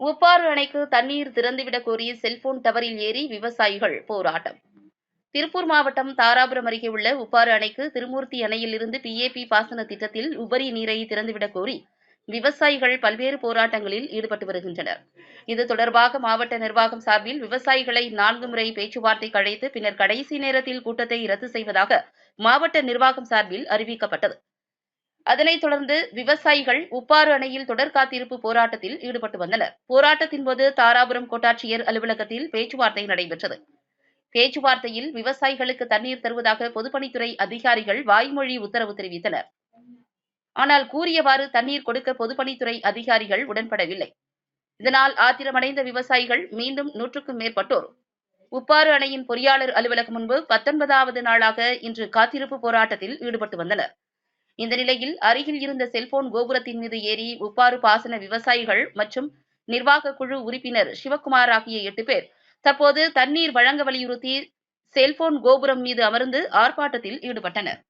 உப்பாறு அணைக்கு தண்ணீர் திறந்துவிடக் கோரி செல்போன் டவரில் ஏறி விவசாயிகள் போராட்டம். திருப்பூர் மாவட்டம் தாராபுரம் அருகே உள்ள உப்பாறு அணைக்கு திருமூர்த்தி அணையில் இருந்து பிஏபி பாசன திட்டத்தில் உபரி நீரை திறந்துவிடக் கோரி விவசாயிகள் பல்வேறு போராட்டங்களில் ஈடுபட்டு வருகின்றனர். இது தொடர்பாக மாவட்ட நிர்வாகம் சார்பில் விவசாயிகளை நான்கு முறை பேச்சுவார்த்தைக்கு அழைத்து பின்னர் கடைசி நேரத்தில் கூட்டத்தை ரத்து செய்வதாக மாவட்ட நிர்வாகம் சார்பில் அறிவிக்கப்பட்டது. அதனைத் தொடர்ந்து விவசாயிகள் உப்பாறு அணையில் தொடர் காத்திருப்பு போராட்டத்தில் ஈடுபட்டு வந்தனர். போராட்டத்தின் போது தாராபுரம் கோட்டாட்சியர் அலுவலகத்தில் பேச்சுவார்த்தை நடைபெற்றது. பேச்சுவார்த்தையில் விவசாயிகளுக்கு தண்ணீர் தருவதாக பொதுப்பணித்துறை அதிகாரிகள் வாய்மொழி உத்தரவு தெரிவித்தனர். ஆனால் கூறியவாறு தண்ணீர் கொடுக்க பொதுப்பணித்துறை அதிகாரிகள் உடன்படவில்லை. இதனால் ஆத்திரமடைந்த விவசாயிகள் மீண்டும் நூற்றுக்கும் மேற்பட்டோர். உப்பாறு அணையின் பொறியாளர் அலுவலகம் முன்பு பத்தொன்பதாவது நாளாக இன்று காத்திருப்பு போராட்டத்தில் ஈடுபட்டு வந்தனர். இந்த நிலையில் அருகில் இருந்த செல்போன் கோபுரத்தின் மீது ஏறி உப்பாறு பாசன விவசாயிகள் மற்றும் நிர்வாக குழு உறுப்பினர் சிவக்குமார் ஆகிய எட்டு பேர் தற்போது தண்ணீர் வழங்க வலியுறுத்தி செல்போன் கோபுரம் மீது அமர்ந்து ஆர்ப்பாட்டத்தில் ஈடுபட்டனர்.